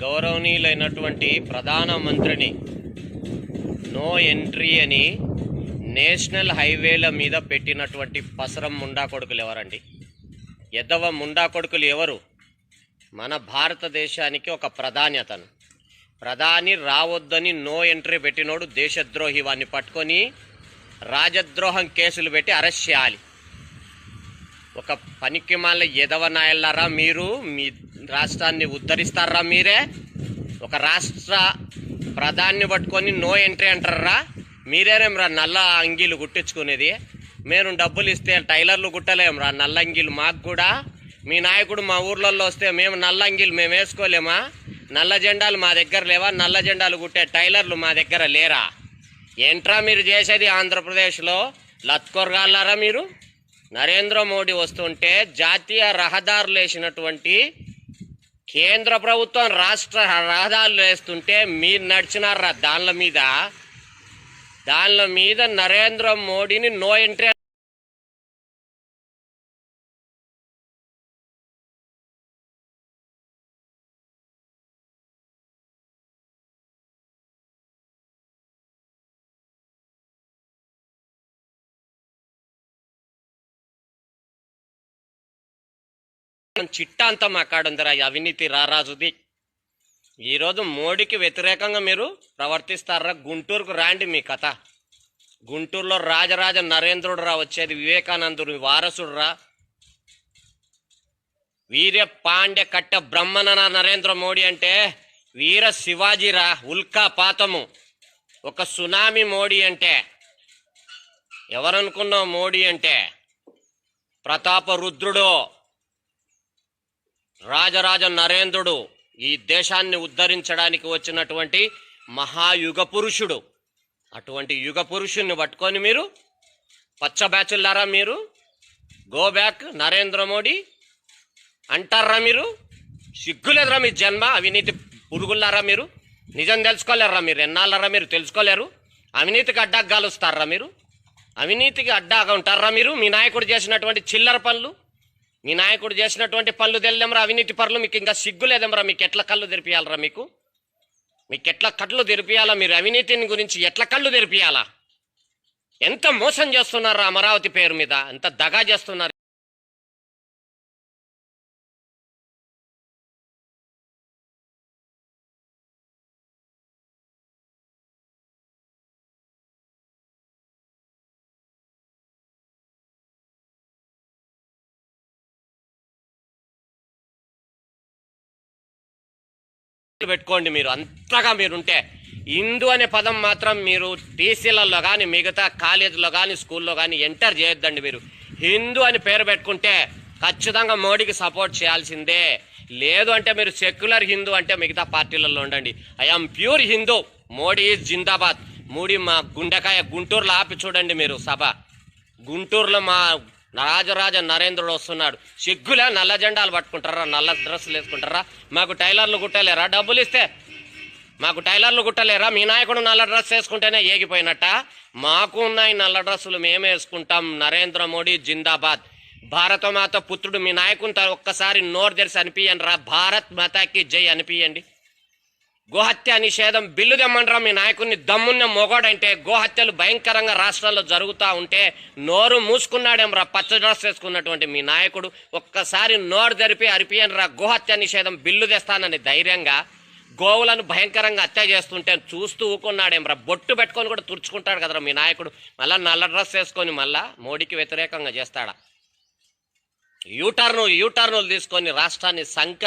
గౌరవనీయులైనటువంటి ప్రధానమంత్రిని no entry అని national హైవేల మీద పెట్టినటువంటి పసరం ముండా కొడుకులు ఎవరండి? ఎదవ ముండా కొడుకులు ఎవరు? మన భారతదేశానికి ఒక ప్రధాని అతను. ప్రధాని రావద్దని నో ఎంట్రీ పెట్టినోడు దేశద్రోహి వాడిని పట్టుకొని రాజద్రోహం కేసులు పెట్టి అరెస్ట్ చేయాలి. ఒక పనికిమాల ఎదవ నాయల్లారా మీరు మీ రాష్ట్రాన్ని ఉద్ధరిస్తారా మీరే? ఒక రాష్ట్ర ప్రధాన్ని పట్టుకొని నో ఎంట్రీ అంటారా? మీరేనేమ్రా నల్ల అంగీలు కుట్టించుకునేది మేము డబ్బులు ఇస్తే టైలర్లు కుట్టలేమురా నల్ల అంగీలు మాకు కూడా? మీ నాయకుడు మా ఊర్లలో వస్తే మేము నల్ల అంగీలు మేము వేసుకోలేమా? నల్ల జెండాలు మా దగ్గర లేవా? నల్ల జెండాలు కుట్టే టైలర్లు మా దగ్గర లేరా? ఏంట్రా మీరు చేసేది ఆంధ్రప్రదేశ్లో? లత్కొరగాలారా మీరు? నరేంద్ర మోడీ వస్తుంటే జాతీయ రహదారులు వేసినటువంటి కేంద్ర ప్రభుత్వం రాష్ట్ర రహదారులు వేస్తుంటే మీరు నడిచినారా దానిల మీద? దానిల మీద నరేంద్ర మోడీని నో ఎంట్రీ చిట్టా అంతా మా ఈ అవినీతి రారాజుది. ఈరోజు మోడీకి వ్యతిరేకంగా మీరు ప్రవర్తిస్తారా? గుంటూరుకు రాండి మీ కథ. గుంటూరులో రాజరాజ నరేంద్రుడు రా వచ్చేది వివేకానందుడు వారసుడు రా వీర పాండ్య కట్ట బ్రహ్మణన నరేంద్ర మోడీ అంటే వీర శివాజీరా ఉల్కా పాతము. ఒక సునామీ మోడీ అంటే. ఎవరనుకున్నావు మోడీ అంటే? ప్రతాప రుద్రుడు రాజరాజ నరేంద్రుడు ఈ దేశాన్ని ఉద్ధరించడానికి వచ్చినటువంటి మహాయుగ పురుషుడు అటువంటి యుగ పురుషుణ్ణి పట్టుకొని మీరు పచ్చ బ్యాచులారా మీరు? Go back Narendra Modi. అంటారా మీరు? సిగ్గులేదురా మీ జన్మ అవినీతి పురుగులారా మీరు? నిజం తెలుసుకోలేరా మీరు ఎన్నాళ్ళరా మీరు తెలుసుకోలేరు? అవినీతికి అడ్డాగా గాలుస్తారా మీరు? అవినీతికి అడ్డాగా ఉంటారా మీరు? మీ నాయకుడు చేసినటువంటి చిల్లర పనులు? మీ నాయకుడు చేసినటువంటి పనులు తెల్లేమరా అవినీతి పనులు మీకు ఇంకా సిగ్గు లేదేమరా మీకు ఎట్లా కళ్ళు తెరిపియాలరా మీకు? మీకు ఎట్లా కళ్ళు తెరిపియాలా? మీరు అవినీతిని గురించి ఎట్లా కళ్ళు తెరిపియాలా? ఎంత మోసం చేస్తున్నారా అమరావతి పేరు మీద? ఎంత దగా చేస్తున్నారు? పెట్టుకోండి మీరు. అంతగా మీరుంటే హిందూ అనే పదం మాత్రం మీరు టీసీలలో కానీ మిగతా కాలేజీలో కానీ స్కూల్లో కానీ ఎంటర్ చేయొద్దండి మీరు. హిందూ అని పేరు పెట్టుకుంటే ఖచ్చితంగా మోడీకి సపోర్ట్ చేయాల్సిందే. లేదు అంటే మీరు సెక్యులర్ హిందూ అంటే మిగతా పార్టీలలో ఉండండి. I am pure Hindu. Modi is జిందాబాద్. మోడీ మా గుండెకాయ గుంటూరులో ఆపి చూడండి మీరు సభ. గుంటూరులో మా రాజరాజ నరేంద్రుడు వస్తున్నాడు. సిగ్గులే నల్ల జెండాలు పట్టుకుంటారా నల్ల డ్రెస్సులు వేసుకుంటారా? మాకు టైలర్లు కుట్టలేరా? డబ్బులు ఇస్తే మాకు టైలర్లు కుట్టలేరా? మీ నాయకుడు నల్ల డ్రెస్ వేసుకుంటేనే ఏగిపోయినట్ట? మాకు ఉన్నాయి నల్ల డ్రెస్సులు మేము వేసుకుంటాం. నరేంద్ర మోడీ జిందాబాద్. భారత మాత పుత్రుడు మీ నాయకుని ఒక్కసారి నోరు తెరిచి అనిపియండి రా భారత్ మాతాకి జై అనిపియండి. గోహత్య నిషేధం బిల్లు తెమ్మంటారా మీ నాయకుడిని దమ్మున్న మొగోడంటే గోహత్యలు భయంకరంగా రాష్ట్రాల్లో జరుగుతూ ఉంటే నోరు మూసుకున్నాడేం రా పచ్చ డ్రెస్ వేసుకున్నటువంటి మీ నాయకుడు. ఒక్కసారి నోరు జరిపి అరిపియనరా గోహత్య నిషేధం బిల్లు తెస్తానని ధైర్యంగా గోవులను భయంకరంగా హత్య చేస్తుంటే చూస్తూ ఊకున్నాడేం రా బొట్టు పెట్టుకొని కూడా తుడుచుకుంటాడు కదరా మీ నాయకుడు. మళ్ళీ నల్ల డ్రెస్ వేసుకొని మళ్ళా మోడీకి వ్యతిరేకంగా చేస్తాడా? యూటర్ను యూటర్నులు తీసుకొని రాష్ట్రాన్ని సంక